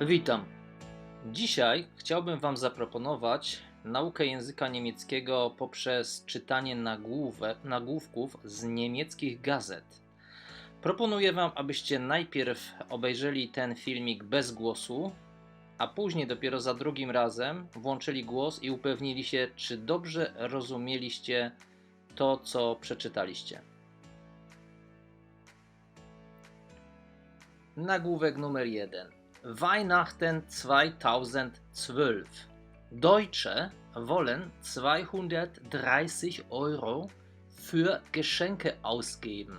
Witam. Dzisiaj chciałbym Wam zaproponować naukę języka niemieckiego poprzez czytanie nagłówków z niemieckich gazet. Proponuję Wam, abyście najpierw obejrzeli ten filmik bez głosu, a później dopiero za drugim razem włączyli głos i upewnili się, czy dobrze rozumieliście to, co przeczytaliście. Nagłówek numer 1. Weihnachten 2012. Deutsche wollen 230 Euro für Geschenke ausgeben.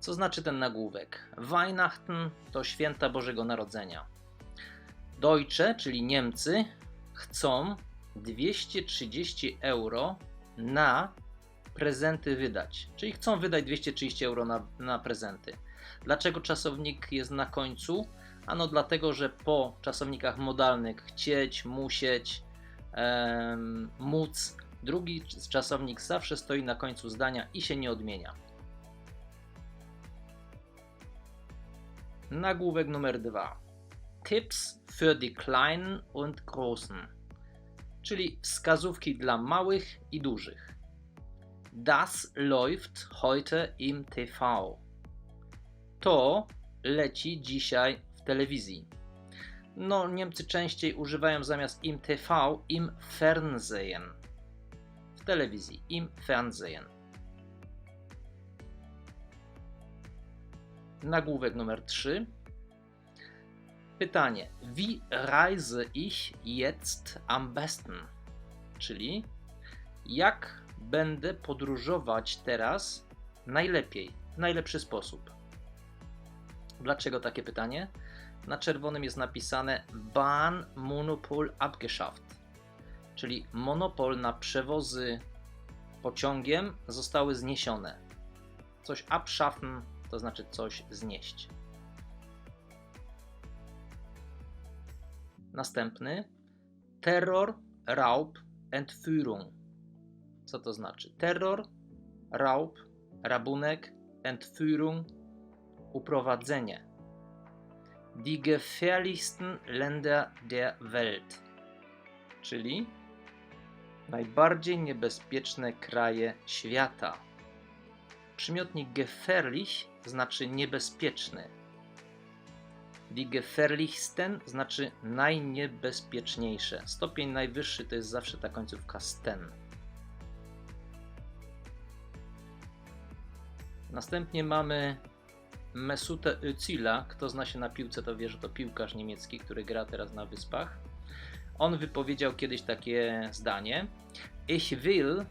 Co znaczy ten nagłówek? Weihnachten to święta Bożego Narodzenia. Deutsche, czyli Niemcy, chcą 230 euro na prezenty wydać. Czyli chcą wydać 230 euro na, na prezenty. Dlaczego czasownik jest na końcu? Ano dlatego, że po czasownikach modalnych chcieć, musieć, em, móc, drugi czasownik zawsze stoi na końcu zdania i się nie odmienia. Nagłówek numer dwa. Tipps für die Kleinen und Großen, czyli wskazówki dla małych i dużych. Das läuft heute im TV. To leci dzisiaj telewizji. No, Niemcy częściej używają zamiast im TV im Fernsehen. W telewizji im Fernsehen. Nagłówek numer 3. Pytanie: Wie reise ich jetzt am besten? Czyli jak będę podróżować teraz najlepiej, w najlepszy sposób? Dlaczego takie pytanie? Na czerwonym jest napisane Bahn Monopol abgeschafft, czyli monopol na przewozy pociągiem zostały zniesione. Coś abschaffen to znaczy coś znieść. Następny terror, raub, entführung. Co to znaczy? Terror, raub, rabunek, entführung, uprowadzenie. Die gefährlichsten Länder der Welt, czyli najbardziej niebezpieczne kraje świata. Przymiotnik gefährlich znaczy niebezpieczny. Die gefährlichsten znaczy najniebezpieczniejsze. Stopień najwyższy to jest zawsze ta końcówka sten. Następnie mamy Mesutę Özila. Kto zna się na piłce, to wie, że to piłkarz niemiecki, który gra teraz na Wyspach. On wypowiedział kiedyś takie zdanie: Ich will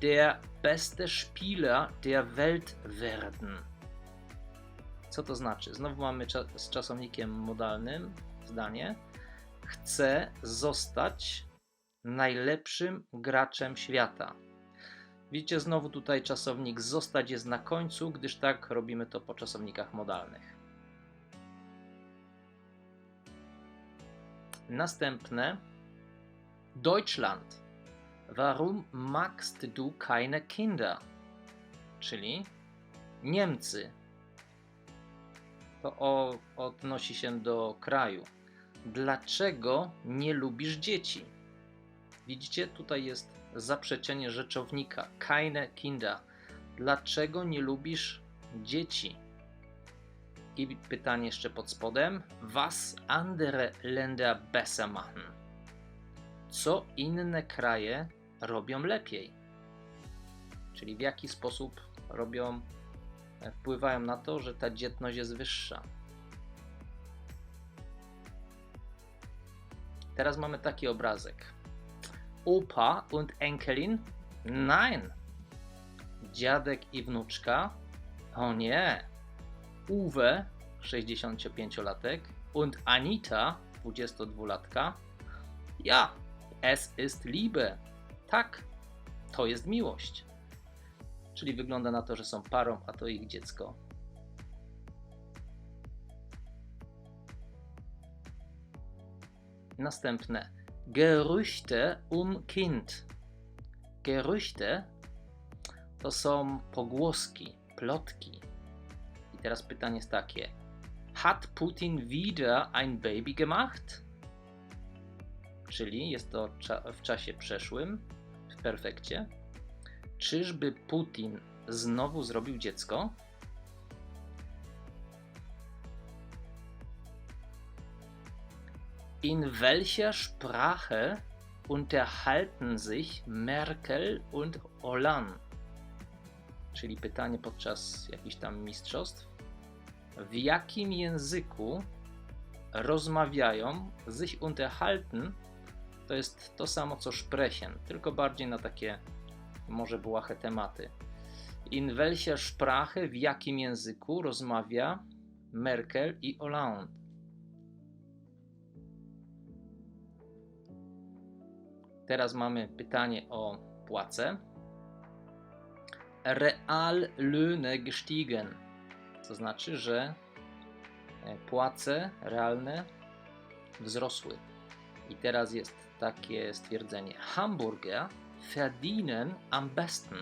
der beste Spieler der Welt werden. Co to znaczy? Znowu mamy cza z czasownikiem modalnym zdanie. Chcę zostać najlepszym graczem świata. Widzicie, znowu tutaj czasownik zostać jest na końcu, gdyż tak robimy to po czasownikach modalnych. Następne. Deutschland. Warum magst du keine Kinder? Czyli Niemcy. To o, odnosi się do kraju. Dlaczego nie lubisz dzieci? Widzicie, tutaj jest zaprzeczenie rzeczownika. Keine Kinder. Dlaczego nie lubisz dzieci? I pytanie jeszcze pod spodem. Was andere Länder besser machen? Co inne kraje robią lepiej? Czyli w jaki sposób robią, wpływają na to, że ta dzietność jest wyższa. Teraz mamy taki obrazek. Opa und Enkelin? Nein. Dziadek i wnuczka? O nie. Uwe, 65-latek, und Anita, 22-latka? Ja, es ist Liebe. Tak, to jest miłość. Czyli wygląda na to, że są parą, a to ich dziecko. Następne. Gerüchte um Kind. Gerüchte to są pogłoski, plotki. I teraz pytanie jest takie: Hat Putin wieder ein Baby gemacht? Czyli jest to w czasie przeszłym, w perfekcie. Czyżby Putin znowu zrobił dziecko? In welcher Sprache unterhalten sich Merkel und Hollande? Czyli pytanie podczas jakichś tam mistrzostw. W jakim języku rozmawiają sich unterhalten? To jest to samo co sprechen, tylko bardziej na takie może błahe tematy. In welcher Sprache, w jakim języku rozmawia Merkel i Hollande? Teraz mamy pytanie o płace. Reallöhne gestiegen. To znaczy, że e, płace realne wzrosły. I teraz jest takie stwierdzenie: Hamburger verdienen am besten.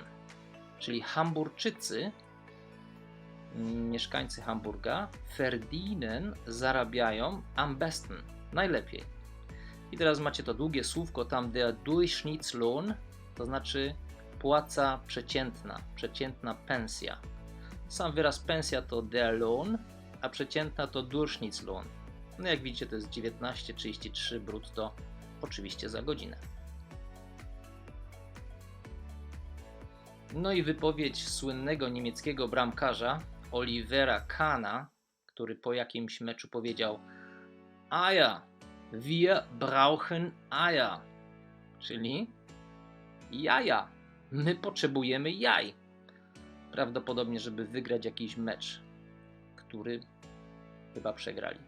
Czyli Hamburczycy, mm, mieszkańcy Hamburga, verdienen zarabiają am besten. Najlepiej. I teraz macie to długie słówko tam der Durchschnittslohn, to znaczy płaca przeciętna, przeciętna pensja. Sam wyraz pensja to der Lohn, a przeciętna to Durchschnittslohn. No jak widzicie to jest 19,33 brutto, oczywiście za godzinę. No i wypowiedź słynnego niemieckiego bramkarza Olivera Kahna, który po jakimś meczu powiedział Eier, wir brauchen Eier, czyli jaja. My potrzebujemy jaj. Prawdopodobnie, żeby wygrać jakiś mecz, który chyba przegrali.